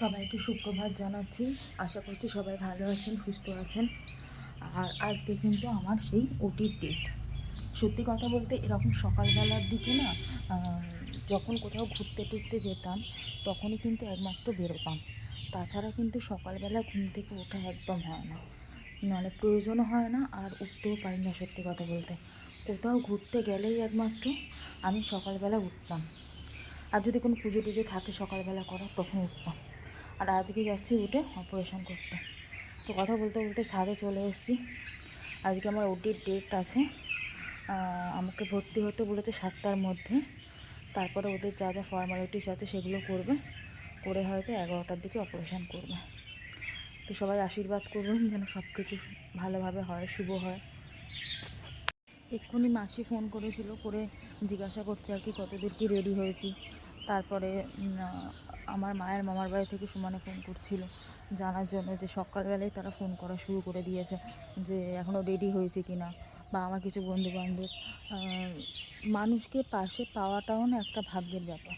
সবাইকে সুপ্রভাত জানাচ্ছি। আশা করছি সবাই ভালো আছেন, সুস্থ আছেন। আর আজকে কিন্তু আমার সেই ওটির ডেট সত্যি কথা বলতে এরকম সকালবেলার দিকে না যখন কোথাও ঘুরতে টুরতে যেতাম, তখনই কিন্তু একমাত্র বেরোতাম। তাছাড়া কিন্তু সকালবেলা ঘুম থেকে ওঠা একদম হয় না। নাহলে প্রয়োজনও হয় না, আর উঠতেও পারি না সত্যি কথা বলতে। কোথাও ঘুরতে গেলেই একমাত্র আমি সকালবেলা উঠতাম। আর যদি কোনো পুজো টুজো থাকে সকালবেলা করা তখন উঠতাম। আর আজকে যাচ্ছি উঠে অপারেশন করতে। তো কথা বলতে বলতে ছাদে চলে এসেছি। আজকে আমার ওটির ডেট আছে। আমাকে ভর্তি হতে বলেছে সাতটার মধ্যে। তারপরে ওদের যা যা ফর্মালিটিস আছে সেগুলো করবে। করে হয়তো এগারোটার দিকে অপারেশন করবে। তো সবাই আশীর্বাদ করবেন যেন সব কিছু ভালোভাবে হয়, শুভ হয়। এক্ষুনি মাসি ফোন করেছিল, করে জিজ্ঞাসা করছে আর কি কতদূর কি রেডি হয়েছি। তারপরে আমার মায়ের মামার বাড়ি থেকে সুমানে ফোন করছিল, জানার জন্য যে সকালবেলায় তারা ফোন করা শুরু করে দিয়েছে যে এখনও রেডি হয়েছে কি না বা আমার কিছু বন্ধু বান্ধব মানুষকে পাশে পাওয়াটাও না একটা ভাগ্যের ব্যাপার।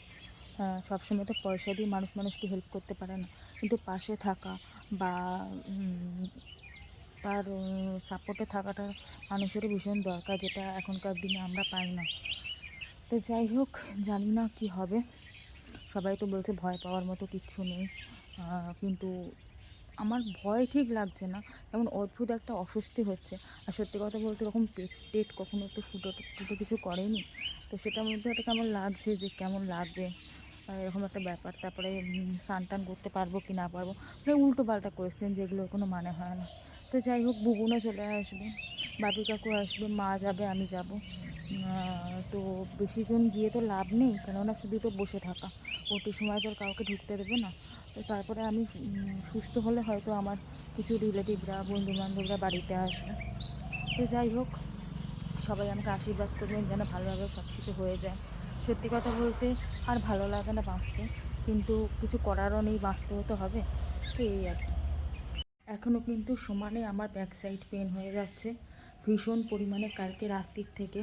সবসময় তো পয়সা দিয়ে মানুষ মানুষকে হেল্প করতে পারে না। কিন্তু পাশে থাকা বা তার সাপোর্টে থাকাটা মানুষেরও ভীষণ দরকার যেটা এখনকার দিনে আমরা পাই না। তো যাই হোক, জানি না কি হবে। সবাই তো বলছে ভয় পাওয়ার মতো কিচ্ছু নেই কিন্তু আমার ভয় ঠিক লাগছে না। এমন অদ্ভুত একটা অস্বস্তি হচ্ছে। আর সত্যি কথা বলতে এরকম পেট টেট কখনো তো ফুটো ফুটো কিছু করেনি। তো সেটার মধ্যে একটা কেমন লাগছে যে কেমন লাগবে? এরকম একটা ব্যাপার, তারপরে স্নান টান করতে পারব কি না পারব? মানে উল্টো পাল্টা কোয়েশ্চেন যেগুলোর কোনো মানে হয় না। তো যাই হোক, বুবুনও চলে আসবে বাবি কাকু আসবে, মা যাবে, আমি যাব। তো বেশি জন গিয়ে তো লাভ নেই, কেননা শুধু তো বসে থাকা। ওটির সময় তো কাউকে ঢুকতে দেবে না। তো তারপরে আমি সুস্থ হলে হয়তো আমার কিছু রিলেটিভরা বন্ধু বান্ধবরা বাড়িতে আসবে। তো যাই হোক, সবাই আমাকে আশীর্বাদ করবেন যেন ভালোভাবে সব কিছু হয়ে যায়। সত্যি কথা বলতে আর ভালো লাগে না বাঁচতে, কিন্তু কিছু করারও নেই, বাঁচতেও তো হবে। তো এই আর কি। এখনও কিন্তু সমানে আমার ব্যাক সাইড পেন হয়ে যাচ্ছে। ভীষণ পরিমাণে কালকে রাত্রির থেকে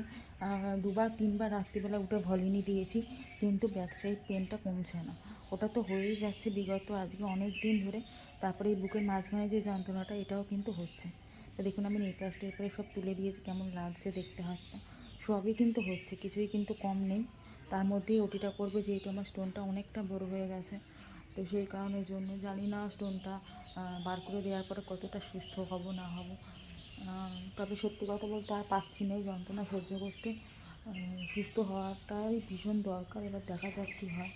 দুবার, তিনবার রাত্রিবেলা উঠে ভলিনি দিয়েছি, কিন্তু ব্যাক সাইড পেনটা কমছে না। ওটা তো হয়েই যাচ্ছে বিগত আজকে অনেক দিন ধরে, তারপরে এই বুকের মাঝখানে যে যন্ত্রণাটা, এটাও কিন্তু হচ্ছে। তো দেখুন, আমি নেপাস টেপারে সব তুলে দিয়েছি, কেমন লাগছে দেখতে হাতটা। সবই কিন্তু হচ্ছে, কিছুই কিন্তু কম নেই। তার মধ্যেই ওটিটা করবে, যেহেতু আমার স্টোনটা অনেকটা বড় হয়ে গেছে। তো সেই কারণের জন্য জানি না স্টোনটা বার করে দেওয়ার পরে কতটা সুস্থ হব, না হব। তবে সত্যি কথা বলতে আর পাচ্ছি না এই যন্ত্রণা সহ্য করতে। সুস্থ হওয়াটাই ভীষণ দরকার, এবার দেখা যাক কী হয়।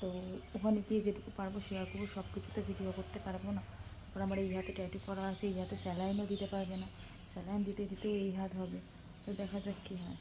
তো ওখানে গিয়ে যেটুকু পারব শেয়ার করব সব কিছুতে ভিডিও করতে পারব না। তারপর আমার এই হাতে ট্যাটু করা আছে, এই হাতে স্যালাইনও দিতে পারবে না। স্যালাইন দিতে দিতেও এই হাত হবে। তো দেখা যাক কী হয়।